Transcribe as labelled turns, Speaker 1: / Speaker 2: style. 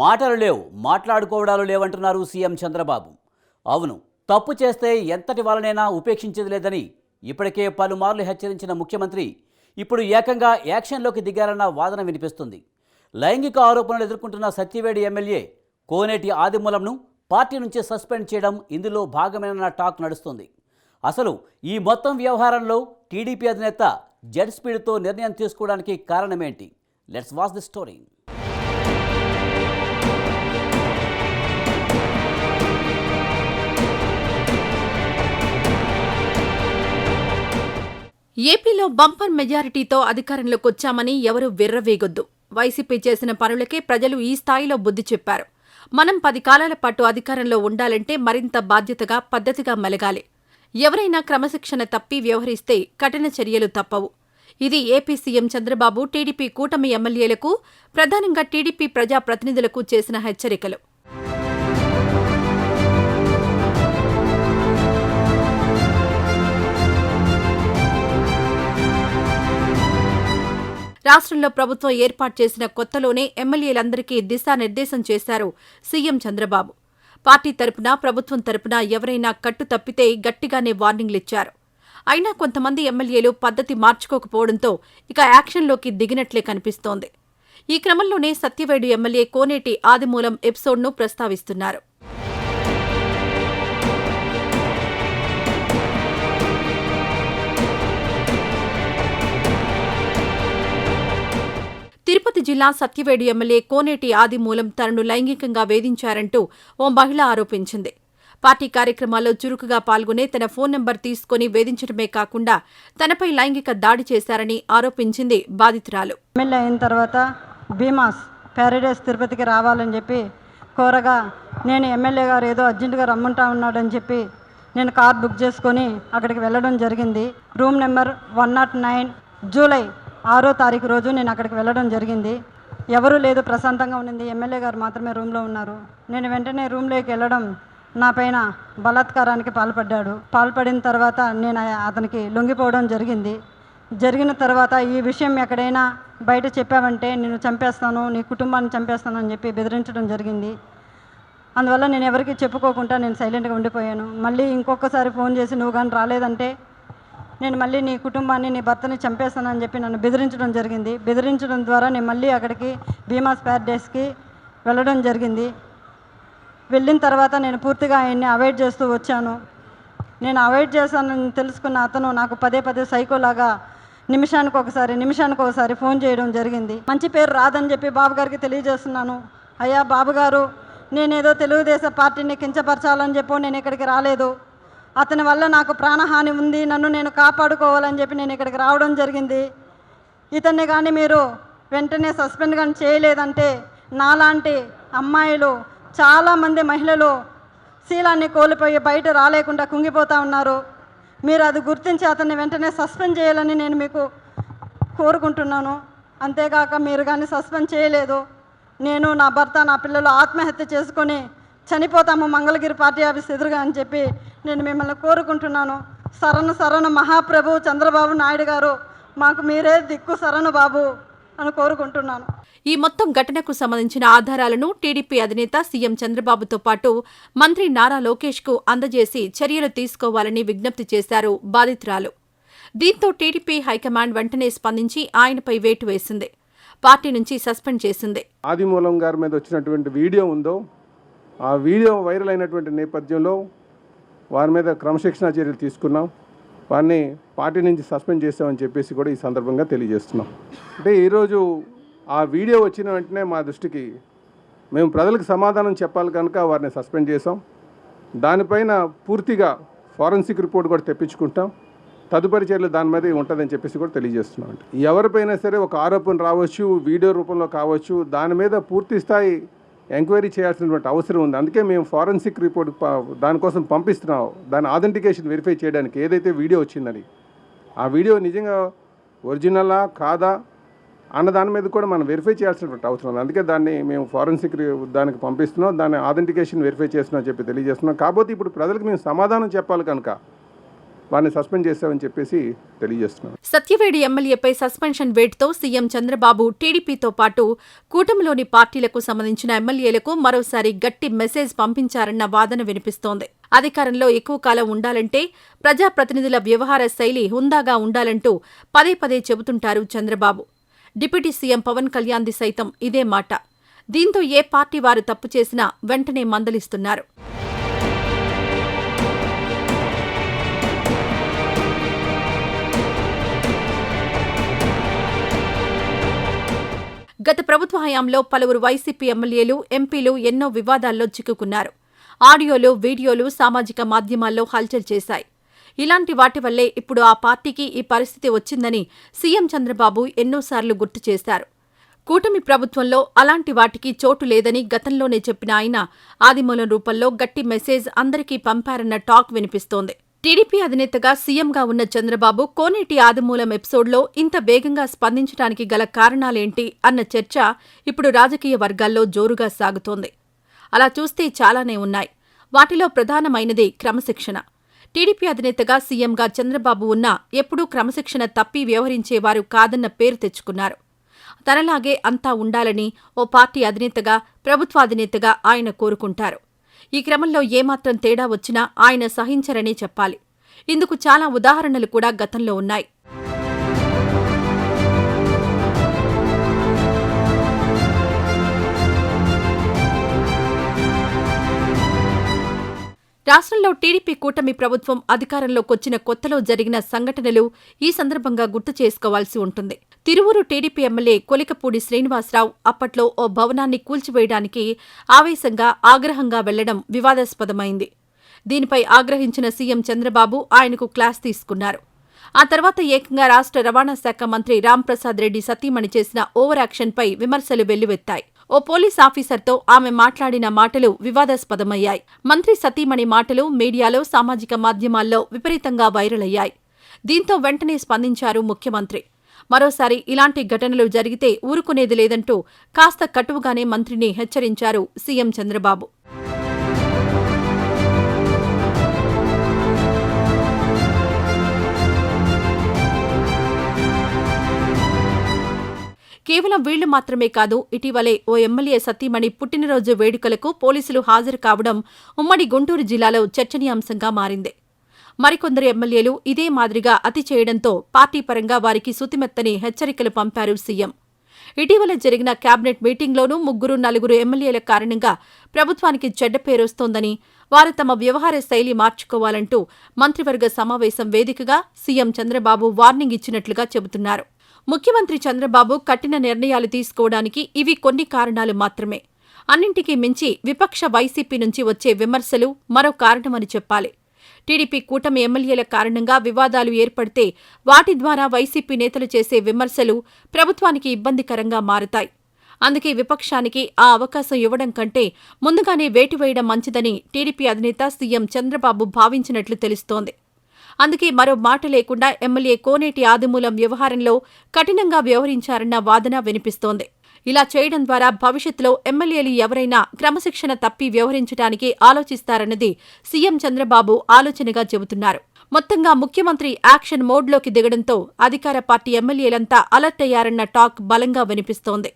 Speaker 1: మాటలు లేవు మాట్లాడుకోవడాలు లేవంటున్నారు సీఎం చంద్రబాబు. అవును తప్పు చేస్తే ఎంతటి వాళ్ళనైనా ఉపేక్షించేది లేదని ఇప్పటికే పలుమార్లు హెచ్చరించిన ముఖ్యమంత్రి ఇప్పుడు ఏకంగా యాక్షన్లోకి దిగారన్న వాదన వినిపిస్తుంది. లైంగిక ఆరోపణలు ఎదుర్కొంటున్న సత్యవేడి ఎమ్మెల్యే కోనేటి ఆదిమూలంను పార్టీ నుంచి సస్పెండ్ చేయడం ఇందులో భాగమేనన్న టాక్ నడుస్తుంది. అసలు ఈ మొత్తం వ్యవహారంలో టీడీపీ అధినేత జెడ్ స్పీడ్తో నిర్ణయం తీసుకోవడానికి కారణమేంటి? లెట్స్ వాచ్ ది స్టోరీ
Speaker 2: ఏపీలో బంపర్ మెజారిటీతో అధికారంలోకి వచ్చామని ఎవరూ విర్రవేగొద్దు. వైసీపీ చేసిన పనులకే ప్రజలు ఈ స్థాయిలో బుద్ధి చెప్పారు. మనం పది కాలాల పాటు అధికారంలో ఉండాలంటే మరింత బాధ్యతగా పద్ధతిగా మెలగాలి. ఎవరైనా క్రమశిక్షణ తప్పి వ్యవహరిస్తే కఠిన చర్యలు తప్పవు. ఇది ఏపీ సీఎం చంద్రబాబు టీడీపీ కూటమి ఎమ్మెల్యేలకు ప్రధానంగా టీడీపీ ప్రజాప్రతినిధులకు చేసిన హెచ్చరికలు. రాష్ట్రంలో ప్రభుత్వం ఏర్పాటు చేసిన కొత్తలోనే ఎమ్మెల్యేలందరికీ దిశానిర్దేశం చేశారు సీఎం చంద్రబాబు. పార్టీ తరపున ప్రభుత్వం తరపున ఎవరైనా కట్టు తప్పితే గట్టిగానే వార్నింగ్లిచ్చారు. అయినా కొంతమంది ఎమ్మెల్యేలు పద్ధతి మార్చుకోకపోవడంతో ఇక యాక్షన్లోకి దిగినట్లే కనిపిస్తోంది. ఈ క్రమంలోనే సత్యవేడు ఎమ్మెల్యే కోనేటి ఆదిమూలం ఎపిసోడ్ను ప్రస్తావిస్తున్నారు. తిరుపతి జిల్లా సత్యవేడు ఎమ్మెల్యే కోనేటి ఆదిమూలం తనను లైంగికంగా వేధించారంటూ ఓ మహిళ ఆరోపించింది. పార్టీ కార్యక్రమాల్లో చురుకుగా పాల్గొనే తన ఫోన్ నంబర్ తీసుకుని వేధించడమే కాకుండా తనపై లైంగిక దాడి చేశారని ఆరోపించింది బాధితురాలు.
Speaker 3: ఎమ్మెల్యే అయిన తర్వాత భీమాస్ ప్యారడైస్ తిరుపతికి రావాలని చెప్పి కోరగా నేను ఎమ్మెల్యే గారు ఏదో అర్జెంటుగా రమ్మంటా ఉన్నాడని చెప్పి నేను కార్ బుక్ చేసుకొని అక్కడికి వెళ్ళడం జరిగింది. Room number one not nine July ఆరో తారీఖు రోజు నేను అక్కడికి వెళ్ళడం జరిగింది. ఎవరూ లేదు ప్రశాంతంగా ఉండింది. ఎమ్మెల్యే గారు మాత్రమే రూమ్లో ఉన్నారు. నేను వెంటనే రూమ్లోకి వెళ్ళడం నా పైన బలాత్కారానికి పాల్పడ్డాడు. పాల్పడిన తర్వాత నేను అతనికి లొంగిపోవడం జరిగింది. జరిగిన తర్వాత ఈ విషయం ఎక్కడైనా బయట చెప్పావంటే నేను చంపేస్తాను నీ కుటుంబాన్ని చంపేస్తాను అని చెప్పి బెదిరించడం జరిగింది. అందువల్ల నేను ఎవరికి చెప్పుకోకుండా నేను సైలెంట్గా ఉండిపోయాను. మళ్ళీ ఇంకొకసారి ఫోన్ చేసి నువ్వు కానీ రాలేదంటే నేను మళ్ళీ నీ కుటుంబాన్ని నీ భర్తని చంపేస్తానని చెప్పి నన్ను బెదిరించడం జరిగింది. బెదిరించడం ద్వారా నేను మళ్ళీ అక్కడికి భీమాస్ ప్యారడైస్కి వెళ్ళడం జరిగింది. వెళ్ళిన తర్వాత నేను పూర్తిగా ఆయన్ని అవాయిడ్ చేస్తూ వచ్చాను. నేను అవాయిడ్ చేశానని తెలుసుకున్న అతను నాకు పదే పదే సైకోలాగా నిమిషానికి ఒకసారి నిమిషానికి ఒకసారి ఫోన్ చేయడం జరిగింది. మంచి పేరు రాదని చెప్పి బాబు గారికి తెలియజేస్తున్నాను. అయ్యా బాబుగారు నేనేదో తెలుగుదేశం పార్టీని కించపరచాలని చెప్పి నేను ఇక్కడికి రాలేదు. అతని వల్ల నాకు ప్రాణహాని ఉంది నన్ను నేను కాపాడుకోవాలని చెప్పి నేను ఇక్కడికి రావడం జరిగింది. ఇతన్ని కానీ మీరు వెంటనే సస్పెండ్ కానీ చేయలేదంటే నాలాంటి అమ్మాయిలు చాలామంది మహిళలు శీలాన్ని కోల్పోయి బయట రాలేకుండా కుంగిపోతూ ఉన్నారు. మీరు అది గుర్తించి అతన్ని వెంటనే సస్పెండ్ చేయాలని నేను మీకు కోరుకుంటున్నాను. అంతేగాక మీరు కానీ సస్పెండ్ చేయలేదు. నేను నా భర్త నా పిల్లలు ఆత్మహత్య చేసుకొని చనిపోతాము మంగళగిరి పార్టీ ఆఫీస్ ఎదురుగా అని చెప్పి నేను మిమ్మల్ని కోరుకుంటున్నాను. శరణు శరణు మహాప్రభు చంద్రబాబు నాయుడు గారు మాకు మీరే దిక్కు శరణు బాబు అని కోరుకుంటున్నాను.
Speaker 2: ఈ మొత్తం ఘటనకు సంబంధించిన ఆధారాలను టీడీపీ అధినేత సీఎం చంద్రబాబుతో పాటు మంత్రి నారా లోకేష్కు అందజేసి చర్యలు తీసుకోవాలని విజ్ఞప్తి చేశారు బాధితురాలు. దీంతో టీడీపీ హైకమాండ్ వెంటనే స్పందించి ఆయనపై వేటు వేసింది. పార్టీ నుంచి సస్పెండ్ చేసింది.
Speaker 4: ఆదిమూలం గారి మీద వచ్చినటువంటి వీడియో ఉందో ఆ వీడియో వైరల్ అయినటువంటి నేపథ్యంలో వారి మీద క్రమశిక్షణ చర్యలు తీసుకున్నాం. వారిని పార్టీ నుంచి సస్పెండ్ చేసామని చెప్పేసి కూడా ఈ సందర్భంగా తెలియజేస్తున్నాం. అంటే ఈరోజు ఆ వీడియో వచ్చిన వెంటనే మా దృష్టికి మేము ప్రజలకు సమాధానం చెప్పాలి కనుక వారిని సస్పెండ్ చేసాం దానిపైన పూర్తిగా ఫారెన్సిక్ రిపోర్ట్ కూడా తెప్పించుకుంటాం. తదుపరి చర్యలు దాని మీద ఉంటుందని చెప్పేసి కూడా తెలియజేస్తున్నాం ఎవరిపైనా సరే ఒక ఆరోపణ రావచ్చు వీడియో రూపంలో కావచ్చు దాని మీద పూర్తి స్థాయి ఎంక్వైరీ చేయాల్సినటువంటి అవసరం ఉంది. అందుకే మేము ఫారెన్సిక్ రిపోర్ట్ దానికోసం పంపిస్తున్నాం. దాని ఆథెంటికేషన్ వెరిఫై చేయడానికి ఏదైతే వీడియో వచ్చిందని. ఆ వీడియో నిజంగా ఒరిజినలా కాదా అన్న దాని మీద కూడా మనం వెరిఫై చేయాల్సినటువంటి అవసరం ఉంది. అందుకే దాన్ని మేము ఫారెన్సిక్ దానికి పంపిస్తున్నాం. దాన్ని ఆథెంటికేషన్ వెరిఫై చేస్తున్నాం చెప్పి తెలియజేస్తున్నాం. కాకపోతే ఇప్పుడు ప్రజలకు మేము సమాధానం చెప్పాలి కనుక వారిని సస్పెండ్ చేస్తామని చెప్పేసి తెలియజేస్తున్నాను
Speaker 2: సత్యవేడి ఎమ్మెల్యేపై సస్పెన్షన్ వేటుతో సీఎం చంద్రబాబు టీడీపీతో పాటు కూటమిలోని పార్టీలకు సంబంధించిన ఎమ్మెల్యేలకు మరోసారి గట్టి మెసేజ్ పంపించారన్న వాదన వినిపిస్తోంది. అధికారంలో ఎక్కువ కాలం ఉండాలంటే ప్రజాప్రతినిధుల వ్యవహార శైలి హుందాగా ఉండాలంటూ పదే పదే చెబుతుంటారు చంద్రబాబు. డిప్యూటీ సీఎం పవన్ కళ్యాణ్ది సైతం ఇదే మాట. దీంతో ఏ పార్టీ వారు తప్పు చేసినా వెంటనే మందలిస్తున్నారు. గత ప్రభుత్వ హయాంలో పలువురు వైసీపీ ఎమ్మెల్యేలు ఎంపీలు ఎన్నో వివాదాల్లో చిక్కుకున్నారు. ఆడియోలు వీడియోలు సామాజిక మాధ్యమాల్లో హల్చల్ చేశాయి. ఇలాంటి వాటి వల్లే ఇప్పుడు ఆ పార్టీకి ఈ పరిస్థితి వచ్చిందని సీఎం చంద్రబాబు ఎన్నోసార్లు గుర్తు చేశారు. కూటమి ప్రభుత్వంలో అలాంటి వాటికి చోటు లేదని గతంలోనే చెప్పిన ఆయన ఆదిమూలం రూపంలో గట్టి మెసేజ్ అందరికీ పంపారన్న టాక్ వినిపిస్తోంది. టీడీపీ అధినేతగా సీఎంగా ఉన్న చంద్రబాబు కోనేటి ఆదిమూలం ఎపిసోడ్లో ఇంత వేగంగా స్పందించడానికి గల కారణాలేంటి అన్న చర్చ ఇప్పుడు రాజకీయ వర్గాల్లో జోరుగా సాగుతోంది. అలా చూస్తే చాలానే ఉన్నాయి. వాటిలో ప్రధానమైనది క్రమశిక్షణ. టీడీపీ అధినేతగా సీఎంగా చంద్రబాబు ఉన్నా ఎప్పుడూ క్రమశిక్షణ తప్పి వ్యవహరించేవారు కాదన్న పేరు తెచ్చుకున్నారు. తనలాగే అంతా ఉండాలని ఓ పార్టీ అధినేతగా ప్రభుత్వాధినేతగా ఆయన కోరుకుంటారు. ఈ క్రమంలో ఏమాత్రం తేడా వచ్చినా ఆయన సహించరనే చెప్పాలి. ఇందుకు చాలా ఉదాహరణలు కూడా గతంలో ఉన్నాయి. రాష్ట్రంలో టీడీపీ కూటమి ప్రభుత్వం అధికారంలోకొచ్చిన కొత్తలో జరిగిన సంఘటనలు ఈ సందర్భంగా గుర్తు చేసుకోవాల్సి ఉంటుంది. తిరువురు టీడీపీ ఎమ్మెల్యే కొలికపూడి శ్రీనివాసరావు అప్పట్లో ఓ భవనాన్ని కూల్చివేయడానికి ఆవేశంగా ఆగ్రహంగా వెళ్ళడం వివాదాస్పదమైంది. దీనిపై ఆగ్రహించిన సీఎం చంద్రబాబు ఆయనకు క్లాస్ తీసుకున్నారు. ఆ తర్వాత ఏకంగా రాష్ట్ర రవాణా శాఖ మంత్రి రాంప్రసాద్ రెడ్డి సతీమణి చేసిన ఓవర్ యాక్షన్పై విమర్శలు వెల్లువెత్తాయి. ఓ పోలీస్ ఆఫీసర్తో ఆమె మాట్లాడిన మాటలు వివాదాస్పదమయ్యాయి. మంత్రి సతీమణి మాటలు మీడియాలో సామాజిక మాధ్యమాల్లో విపరీతంగా వైరల్ అయ్యాయి దీంతో వెంటనే స్పందించారు ముఖ్యమంత్రి. మరోసారి ఇలాంటి ఘటనలు జరిగితే ఊరుకునేది లేదంటూ కాస్త కటువుగానే మంత్రిని హెచ్చరించారు సీఎం చంద్రబాబు. కేవలం వీళ్ళు మాత్రమే కాదు ఇటీవలే ఓ ఎమ్మెల్యే సతీమణి పుట్టినరోజు వేడుకలకు పోలీసులు హాజరు కావడం ఉమ్మడి గుంటూరు జిల్లాలో చర్చనీయాంశంగా మారింది. మరికొందరు ఎమ్మెల్యేలు ఇదే మాదిరిగా అతి చేయడంతో పార్టీ పరంగా వారికి సుతిమెత్తని హెచ్చరికలు పంపారు సీఎం. ఇటీవల జరిగిన కేబినెట్ మీటింగ్లోనూ ముగ్గురు నలుగురు ఎమ్మెల్యేల కారణంగా ప్రభుత్వానికి చెడ్డ పేరొస్తోందని వారు తమ వ్యవహార శైలి మార్చుకోవాలంటూ మంత్రివర్గ సమావేశం వేదికగా సీఎం చంద్రబాబు వార్నింగ్ ఇచ్చినట్లుగా చెబుతున్నారు. ముఖ్యమంత్రి చంద్రబాబు కఠిన నిర్ణయాలు తీసుకోవడానికి ఇవి కొన్ని కారణాలు మాత్రమే. అన్నింటికీ మించి విపక్ష వైసీపీ నుంచి వచ్చే విమర్శలు మరో కారణమని చెప్పాలి. టీడీపీ కూటమి ఎమ్మెల్యేల కారణంగా వివాదాలు ఏర్పడితే వాటి ద్వారా వైసీపీ నేతలు చేసే విమర్శలు ప్రభుత్వానికి ఇబ్బందికరంగా మారుతాయి. అందుకే విపక్షానికి ఆ అవకాశం ఇవ్వడం కంటే ముందుగానే వేటు వేయడం మంచిదని టీడీపీ అధినేత సీఎం చంద్రబాబు భావించినట్లు తెలుస్తోంది. అందుకే మరో మాట లేకుండా ఎమ్మెల్యే కోనేటి ఆదిమూలం వ్యవహారంలో కఠినంగా వ్యవహరించారన్న వాదన వినిపిస్తోంది. ఇలా చేయడం ద్వారా భవిష్యత్తులో ఎమ్మెల్యేలు ఎవరైనా క్రమశిక్షణ తప్పి వ్యవహరించడానికి ఆలోచిస్తారన్నది సీఎం చంద్రబాబు ఆలోచనగా చెబుతున్నారు. మొత్తంగా ముఖ్యమంత్రి యాక్షన్ మోడ్లోకి దిగడంతో అధికార పార్టీ ఎమ్మెల్యేలంతా అలర్ట్ అయ్యారన్న టాక్ బలంగా వినిపిస్తోంది.